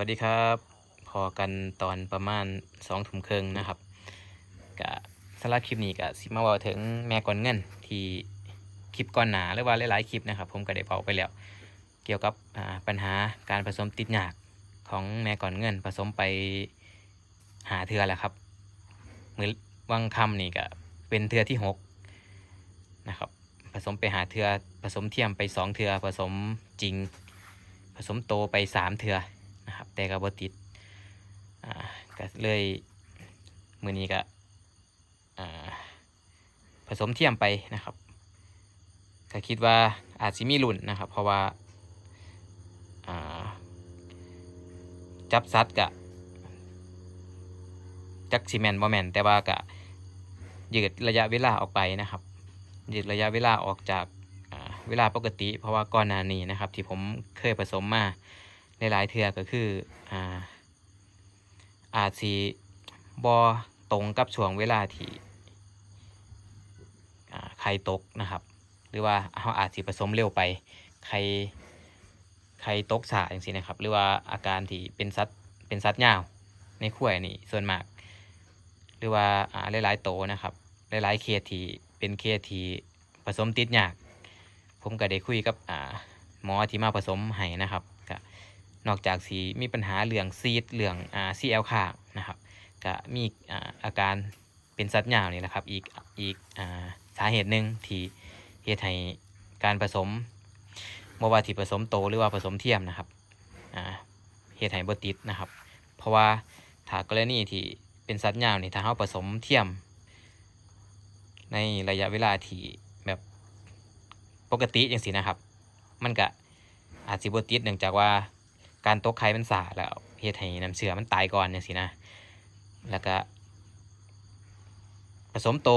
วัสดีครับ พอกันตอนประมาณสองทุ่มครึ่งนะครับกะสำหรับคลิปนี้กะสิมาว่าถึงแม่ก่อนเงินที่คลิปก่อนหนาหรือว่าหลายๆคลิปนะครับ ผมก็ได้เบาไปแล้ว เกี่ยวกับปัญหาการผสมติดหยากของแม่ก่อนเงินผสมไปหาเทือแล้วครับมือวังคำนี่ก็เป็นเทือที่หกนะครับ ผสมไปหาเทือผสมเทียมไปสองเทือผสมจริง ผสมโตไปสามเทือ แต่ก็บ่ติดอ่าก็เลยมือนี้ก็อ่าผสมเทียมไปนะครับก็คิดว่าอาจจะมีรุ่นนะครับ เพราะว่าอ่าจับซัดกะจักซีแมนบ่แมนแต่ว่าก็ยืดระยะเวลาออกไปนะครับ ยืดระยะเวลาออกจากเวลาปกติ เพราะว่าก่อนหน้านี้นะครับ ที่ผมเคยผสมมา หลายๆเทือก็คืออ่าอาจสีบอตรงกับช่วงเวลาที่ไข่ตกนะครับ หรือว่าเขาอาจสิผสมเร็วไปไข่ไข่ตกสาอย่างนี้นะครับ หรือว่าอาการที่เป็นสัตว์เป็นสัตว์ยาวในขั้วนี่ส่วนมาก หรือว่าอ่าหลายๆโตนะครับ หลายๆเคสที่เป็นเคสที่ผสมติดยาก ผมก็ได้คุยกับหมอที่มาผสมให้นะครับ นอกจากสีมีปัญหาเรื่องซีดเรื่องอ่าซีเอลข้างนะครับก็มีอ่าอาการเป็นสัตว์ยาวนี่นะครับอีกอีกอ่าสาเหตุหนึ่งที่เหตุให้การผสมบ่ว่าที่ผสมโตหรือว่าผสมเทียมนะครับอ่าเหตุให้บ่ติดนะครับ เพราะว่าถ้ากรณีที่เป็นสัตว์ยาวนี่ถ้าเราผสมเทียม ในระยะเวลาที่แบบปกติอย่างสินะครับ มันก็อาจสิบติดเนื่องจากว่า การตกไข่มันสาแล้วเฮ็ดให้น้ำเชื่อมันตายก่อนอย่างสินะ แล้วก็ ผสมโต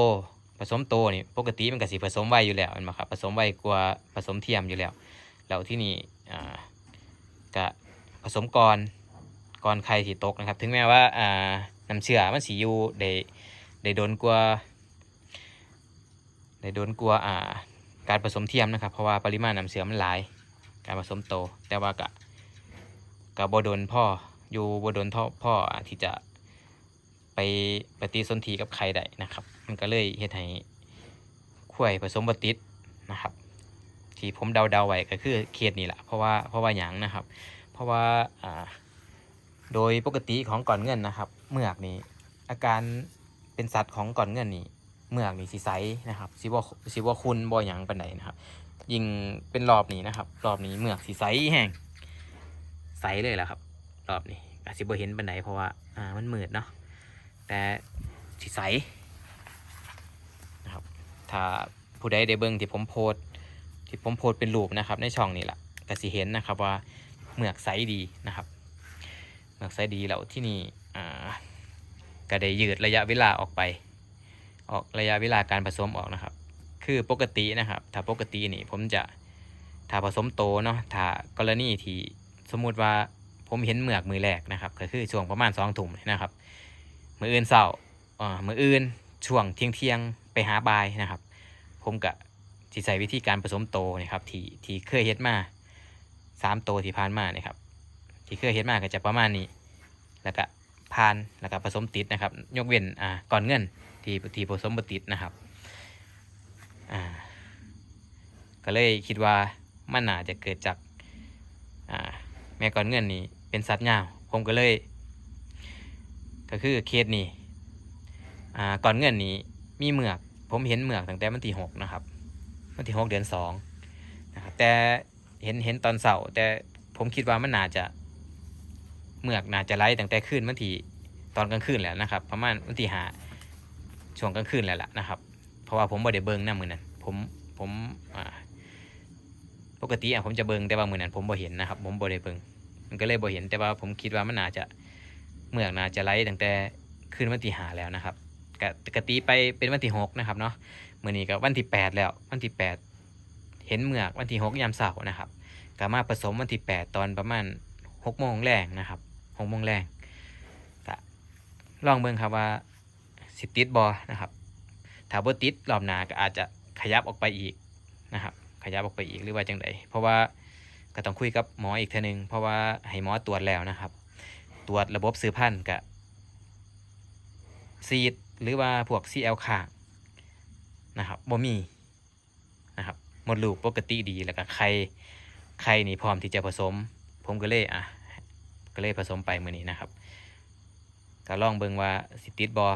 ผสมโตนี่ปกติมันก็สิผสมไวอยู่แล้วแม่นบ่ครับผสมไวกว่าผสมเทียมอยู่แล้วแล้วที่นี่อ่าก็ผสมก่อนก่อนไข่ที่ตกนะครับ ถึงแม้ว่าอ่าน้ำเชื่อมันสิอยู่ได้ได้โดนกว่าได้โดนกลัวอ่าการผสมเทียมนะครับ เพราะว่าปริมาณน้ำเสือมันหลาย การผสมโต แต่ว่ากะ กะบโดนพ่ออยู่บดนท่อพ่อที่จะไปปฏิสนธิกับใครได้นะครับ มันก็เลยเฮ็ดให้ข่วยผสมบติดนะครับ ที่ผมเดาๆไว้ก็คือเคสนี่แหละเพราะว่าเพราะว่าหยังนะครับ เพราะว่าอ่าโดยปกติของก่อนเงินนะครับ เมือกนี่อาการเป็นสัตว์ของก่อนเงินนี่เมือกนี่สีใสนะครับสีว่าสีว่าคุณบ่หยังปานใดนะครับ ยิ่งเป็นรอบนี้นะครับ รอบนี้เมือกสีใสแห้ง ใสเลยแหละครับ รอบนี้อาจสิบ่เห็นปานใดเพราะว่าอ่ามันมืดเนาะแต่สีใสนะครับถ้าผู้ใดได้เบิ่งที่ผมโพสที่ผมโพสเป็นรูปนะครับ ในช่องนี่แหละก็สิเห็นนะครับว่าเมือกใสดีนะครับเมือกใสดีแล้วที่นี่อ่าก็ได้ยืดระยะเวลาออกไป ออกระยะเวลาการผสมออกนะครับ คือปกตินะครับ ถ้าปกตินี่ผมจะถ้าผสมโตเนาะถ้ากรณีที่ สมมุติว่าผมเห็นเหมือกมือแรกนะครับก็คือช่วงประมาณสองทุ่มนะครับมืออื่นเศร้าอ่ามืออื่นช่วงเที่ยงเที่ยงไปหาบายนะครับ ผมกะสิใส่วิธีการผสมโตนะครับที่ที่เคยเฮ็ดมาสามโตที่ผ่านมาเนี่ยครับที่เคยเฮ็ดมาก็จะประมาณนี้ แล้วก็ผ่านแล้วก็ผสมติดนะครับ ยกเว้นอ่าก่อนเงินที่ที่ผสมบติดนะครับอ่าก็เลยคิดว่ามันน่าจะเกิดจากอ่า แม่ก่อนเงินนี่เป็นสัตว์ยาวผมก็เลย ก็คือเคสนี้อ่าก่อนเงินนี้มีเหมือก ผมเห็นเหมือกตั้งแต่วันที่หกนะครับวันที่หกเดือนสองนะครับแต่เห็นเห็นตอนเสาร์แต่ผมคิดว่ามันน่าจะเหมือกน่าจะไล่ตั้งแต่คืนวันที่ตอนกลางคืนแล้วนะครับ ประมาณวันที่ห้าช่วงกลางคืนแล้วล่ะนะครับ เพราะว่าผมบ่ได้เบิ่งนะมือนั้นผมผมอ่า ปกติอะผมจะเบิงแต่ว่ามือนั้นผมบ่เห็นนะครับ ผมบ่ได้เบิงมันก็เลยบ่เห็นแต่ว่าผมคิดว่ามันน่าจะเมือกน่าจะไล่ตั้งแต่คืนวันที่หาแล้วนะครับกะกตีไปเป็นวันที่หกนะครับเนาะมื้อนี้ก็วันที่แปดแล้ววันที่แปดเห็นเมือกวันที่หกยามเสาร์นะครับก็มาผสมวันที่แปดตอนประมาณหกโมงแรงนะครับหกโมงแรงก็ลองเบิ่งครับว่าสิติดบอนะครับถ้าบ่ติดรอบหน้าก็อาจจะขยับออกไปอีกนะครับ ยับออกไปอีกหรือว่าจังไดเพราะว่าก็ต้องคุยกับหมออีกเทีนึงเพราะว่าให้หมอตรวจแล้วนะครับ ตรวจระบบสืบพันธุ์กับซีดหรือว่าพวก CL ข้านะครับบ่มีนะครับหมดลูกปกติดีแล้วก็ไข่ไข่นี่พร้อมที่จะผสม ผมก็เลยอะก็เลยผสมไปมือนี้นะครับก็ลองเบิ่งว่าสิติดบอ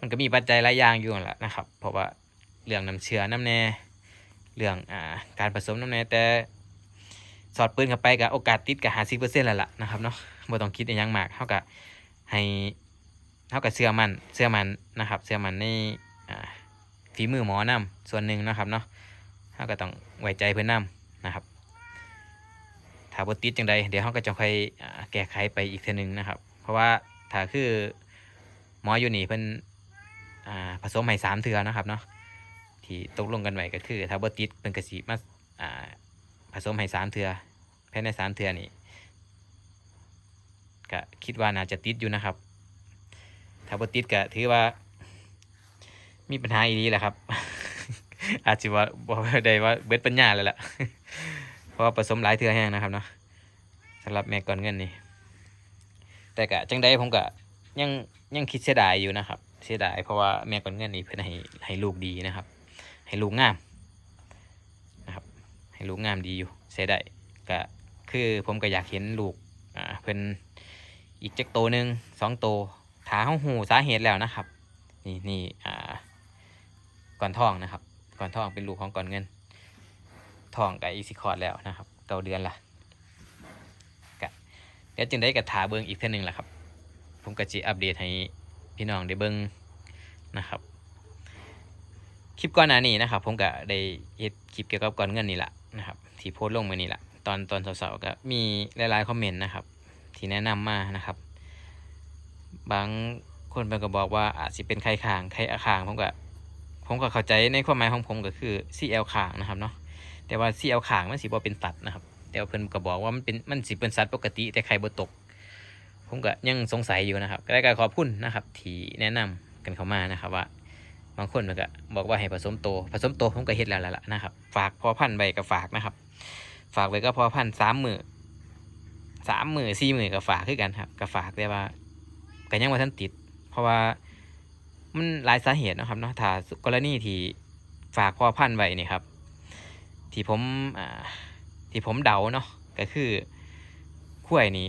มันก็มีปัจจัยหลายอย่างอยู่แหละนะครับ เพราะว่าเรื่องน้ำเชื้อน้ำแน่ เรื่องอ่าการผสมน้ำแน่แต่สอดปืนเข้าไปกับโอกาสติดกับหาสิเปอร์เซ็นต์แล้วล่ะนะครับเนาะบ่ต้องคิดอหยังมากเท่ากับให้เท่ากับเสื้อมันเสื้อมันนะครับ เสื้อมันในอ่าฝีมือหมอนํส่วนหนึ่งนะครับเนาะเท่าก็ต้องไว้ใจเพื่อนนํนะครับถ้าบ่ติดจังใดเดี๋ยวเฮาก็จะค่อยแก้ไขไปอีกเทื่อนึงนะครับ เพราะว่าถ้าคือหมออยู่นี่เพิ่นผสมให้สามเทื่อนะครับเนาะ ที่ตกลงกันไว้ก็คือถ้าบ่ติดเพิ่นก็สิมาอ่าผสมให้สามเทือภายในสามเทือนี่ก็คิดว่าน่าจะติดอยู่นะครับ ถ้าบ่ติดก็ถือว่า มีปัญหาอีนี้แหละครับ อาจจะว่าบอกได้ว่าเบิดปัญญาเลยล่ะ เพราะว่าผสมหลายเทือแห้งนะครับเนาะสำหรับแม่ก่อนเงินนี่แต่กะจังใดผมก็ยังยังคิดเสียดายอยู่นะครับ เสียดายเพราะว่าแม่ก่อนเงินนี่เพิ่นให้ให้ลูกดีนะครับ ให้ลูกงามนะครับให้ลูกงามดีอยู่เสียได้ก็คือผมก็อยากเห็นลูกอ่าเพิ่นอีกจักโตหนึ่งสองโตวถาห้องหูสาเหตุแล้วนะครับ นี่นี่อ่าก่อนทองนะครับ ก่อนทองเป็นลูกของก่อนเงินทองกับอีซิคอร์ดแล้วนะครับเก้าเดือนละก็เดี๋ยวจึงได้กับถาเบิงอีกเท่านึงแหละครับ ผมก็จะอัปเดตให้พี่น้องได้เบิงนะครับ คลิปก่อนหน้านี้นะครับ ผมก็ได้เฮ็ดคลิปเกี่ยวกับก่อนเงินนี่แหละนะครับที่โพสต์ลงมานี่แหละตอนตอนสาร์ๆก็มีหลายๆคอมเมนต์นะครับ ที่แนะนำมานะครับ บางคนเพิ่นก็บอกว่าอาจสิเป็นไข่ข่างไข่อาข่างผมก็ผมก็เข้าใจในความหมายของผมก็คือ CL ข่างนะครับเนาะแต่ว่า CL ข่างมันสิบ่เป็นสัตว์นะครับ แต่ว่าเพิ่นก็บอกว่ามันเป็นมันสิเป็นสัตว์ปกติ แต่ไข่บ่ตก ผมก็ยังสงสัยอยู่นะครับก็ได้การขอบคุณนะครับ ที่แนะนำกันเข้ามานะครับว่า บางคนมันก็บอกว่าให้ผสมโต ผสมโตผมก็เฮ็ดแล้วล่ะนะครับ ฝากพอพันธ์ใบกับฝากนะครับ ฝากไว้ก็พอพันธ์สามมือสามมือสี่มือกับฝากคือกันครับกับฝากแต่ว่าก็ยังว่าท่านติด เพราะว่ามันหลายสาเหตุนะครับเนาะถ้ากรณีที่ฝากพอพันธุ์ไว้นี่ครับ ที่ผมที่ผมเดาเนาะก็คือขั้วนี้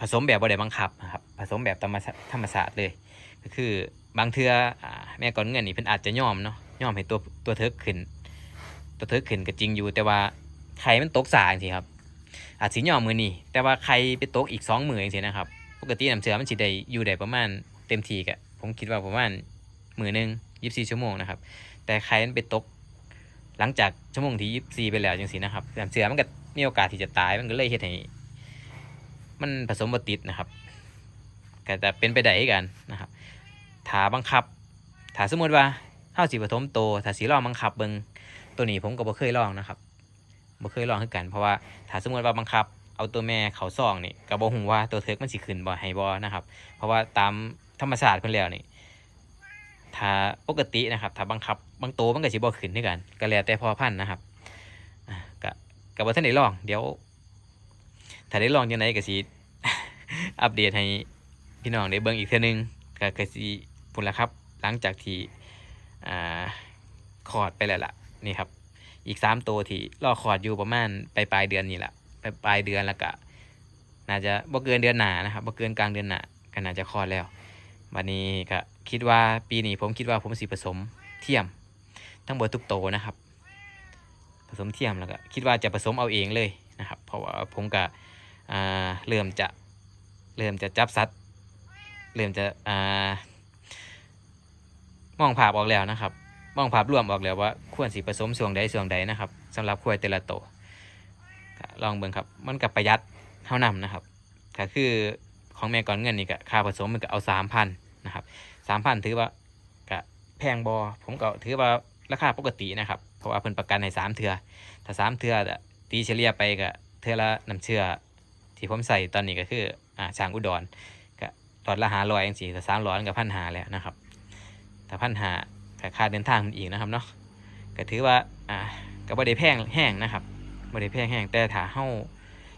ผสมแบบบ่ได้บังคับนะครับ ผสมแบบธรรมชาติธรรมศาสตร์เลย ก็คือบางเทืออ่าแม่ก่อนเงินนี่เพิ่นอาจจะย่อมเนาะย่อมให้ตัวตัวเทิกขึ้น ตัวเทิกขึ้นก็จริงอยู่ แต่ว่าไข่มันตกสาจริงๆครับ อาจสิย่อมมือนี่แต่ว่าไข่ไปตกอีกสองมือจริงๆนะครับปกติน้ำเชื้อมันสิได้อยู่ได้ประมาณเต็มทีกะผมคิดว่าประมาณมือหนึ่งยี่สิบสี่ชั่วโมงนะครับ แต่ไข่มันไปตก หลังจากชั่วโมงที่ยี่สิบสี่ไปแล้วจังสินะครับน้ำเชื้อมันก็มีโอกาสที่จะตายมันก็เลยเฮ็ดให้มันผสมบติดนะครับ ก็จะเป็นไปได้กันนะครับถ้าบังคับถ้าสมมติว่าเฮาสิผสมโตถ้าสิลองบังคับเบิงตัวนี้ผมก็บ่เคยลองนะครับบ่เคยลองคือกัน เพราะว่าถ้าสมมติว่าบังคับ เอาตัวแม่เขาซองนี่ก็บ่ฮู้ว่าตัวเทิกมันสิขึ้นบ่ให้บ่นะครับ เพราะว่าตามธรรมชาสติเพิ่นแล้วนี่ถ้าปกตินะครับถ้าบังคับบางโตวมันก็สิบ่ขึ้นคือกันก็แล้วแต่พอพันนะครับก็ก็บ่ทันได้ลอง เดี๋ยว ถ้าได้ลองจังไดก็สิอัปเดตให้ พี่น้องได้เบิ่งอีกเทื่อนึงก็ก็สิพุ่นละครับ หลังจากที่อ่าคอร์ดไปแล้วล่ะนี่ครับ อีกสามตัวที่รอคอร์ดอยู่ประมาณปลายปลายเดือนนี่แหละปลายปลายเดือนแล้วก็น่าจะบ่เกินเดือนหนานะครับบ่เกินกลางเดือนหนาก็น่าจะคลอดแล้ววันนี้ก็คิดว่าปีนี้ผมคิดว่าผมสิผสมเทียม ทั้งหมดทุกโตนะครับ ผสมเทียมแล้วก็คิดว่าจะผสมเอาเองเลยนะครับ เพราะว่าผมก็เริ่มจะเริ่มจะจับสัตว เริ่มจะอ่ามองภาพออกแล้วนะครับมองภาพรวมออกแล้วว่าควรสิผสมส่วงใดส่วงใดนะครับสำหรับควายแต่ละตัวก็ลองเบิ่งครับ มันกับประหยัดเท่านำนะครับก็คือของแม่ก่อนเงินนี่ก็ค่าผสมมันก็เอาสามพันนะครับสามพันถือว่าก็แพงบอผมก็ถือว่าราคาปกตินะครับ เพราะว่าเพิ่นประกันให้สามเทือถ้าสามเทืออะตีเฉลี่ยไปก็เทือละน้ำเชื่อที่ผมใส่ตอนนี้ก็คืออ่าช้างอุดร อนละหาร้อยเองสิแต่สามร้อยกับพันหาแล้วนะครับถ้าพันหาแต่ค่าเดินทางมันอีกนะครับเนาะก็ถือว่าอ่าก็บ่ได้แพงแห้งนะครับบ่ได้แพงแห้งแต่ถ้าเฮา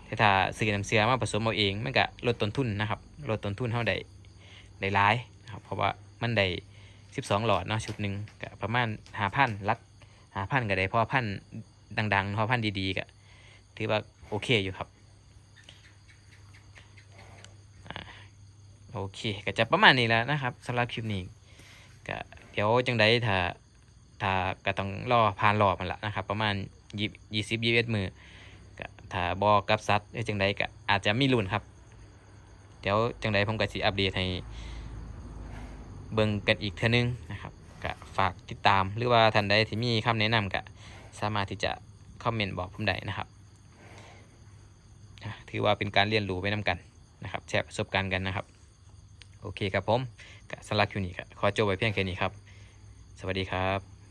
แต่ถ้าซื้อน้ำเสือมาผสมเอาเองมันก็ลดต้นทุนนะครับลดต้นทุนเท่าใดได้หลายนะครับเพราะว่ามันได้12หลอดเนาะชุดหนึ่งก็ประมาณหาพันลักหาพันก็ได้เพราะพันดังๆเพราะพันดีๆก็ถือว่าโอเคอยู่ครับอ่า โอเค ก็จะประมาณนี้แล้วนะครับสำหรับคลิปนี้ก็เดี๋ยวจังไดถ้าถ้าก็ต้องรอผ่านรอบมันละนะครับ ประมาณยี่ยี่สิบยี่สิบเอ็ดมือก็ถ้าบอกับซัดหรือจังใดก็อาจจะมีลุ้นครับ เดี๋ยวจังใดผมก็สิอัปเดตให้เบิ่งกันอีกเทื่อนึงนะครับก็ฝากติดตามหรือว่าท่านใดที่มีคำแนะนำก็สามารถที่จะคอมเมนต์บอกผมได้นะครับถือว่าเป็นการเรียนรู้ไปนำกันนะครับแชร์ประสบการณ์กันนะครับ โอเคครับผมสำหรับคลิปนี้ขอจบไว้เพียงแค่นี้ครับ สวัสดีครับ